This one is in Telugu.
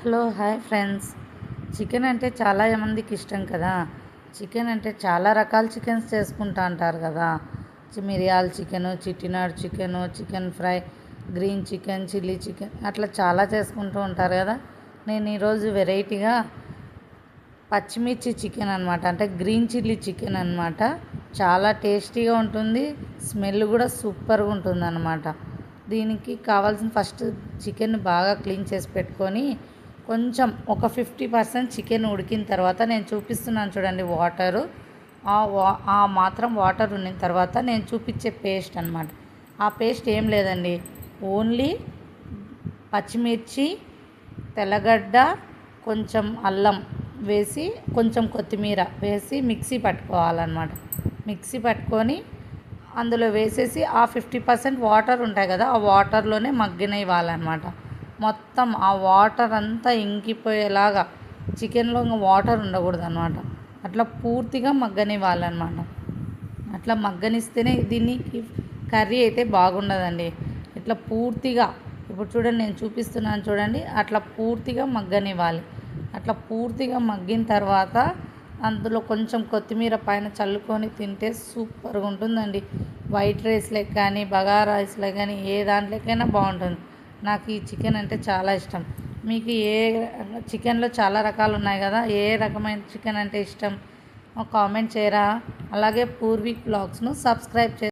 Hello hi friends. చికెన్ అంటే చాలా మందికి ఇష్టం కదా. చికెన్ అంటే చాలా రకాల చికెన్స్ చేసుకుంటా అంటారు కదా. మిరియాల chicken Chettinad chicken chicken fry green chicken chilli chicken అట్లా చాలా చేసుకుంటూ ఉంటారు కదా. నేను ఈరోజు వెరైటీగా పచ్చిమిర్చి చికెన్ అనమాట అంటే గ్రీన్ చిల్లీ చికెన్ అనమాట చాలా టేస్టీగా ఉంటుంది. స్మెల్ కూడా సూపర్గా ఉంటుంది అనమాట దీనికి కావాల్సిన ఫస్ట్ చికెన్ బాగా క్లీన్ చేసి పెట్టుకొని కొంచెం ఒక ఫిఫ్టీ పర్సెంట్ చికెన్ ఉడికిన తర్వాత నేను చూపిస్తున్నాను చూడండి వాటరు. ఆ వా ఆ మాత్రం వాటర్ ఉన్న తర్వాత నేను చూపించే పేస్ట్ అనమాట ఆ పేస్ట్ ఏం లేదండి. ఓన్లీ పచ్చిమిర్చి తెల్లగడ్డ కొంచెం అల్లం వేసి కొంచెం కొత్తిమీర వేసి మిక్సీ పట్టుకోవాలన్నమాట. మిక్సీ పట్టుకొని అందులో వేసేసి ఆ ఫిఫ్టీ పర్సెంట్ వాటర్ ఉంటాయి కదా ఆ వాటర్లోనే మగ్గనివ్వాలన్నమాట మొత్తం ఆ వాటర్ అంతా ఇంకిపోయేలాగా చికెన్లో ఇంకా వాటర్ ఉండకూడదు అనమాట అట్లా పూర్తిగా మగ్గనివ్వాలన్నమాట. అట్లా మగ్గనిస్తేనే దీనికి కర్రీ అయితే బాగుండదండి. ఇట్లా పూర్తిగా ఇప్పుడు చూడండి నేను చూపిస్తున్నాను చూడండి. అట్లా పూర్తిగా మగ్గనివ్వాలి. అట్లా పూర్తిగా మగ్గిన తర్వాత అందులో కొంచెం కొత్తిమీర పైన చల్లుకొని తింటే సూపర్గా ఉంటుందండి వైట్ రైస్లకు కానీ బగారా రైస్లో కానీ ఏ దాంట్లోకైనా బాగుంటుంది. నాకు ఈ చికెన్ అంటే చాలా ఇష్టం. మీకు ఏ చికెన్లో చాలా రకాలు ఉన్నాయి కదా ఏ రకమైన చికెన్ అంటే ఇష్టం? కామెంట్ చేయరా? అలాగే పూర్వీక్ బ్లాగ్స్ను సబ్స్క్రైబ్ చే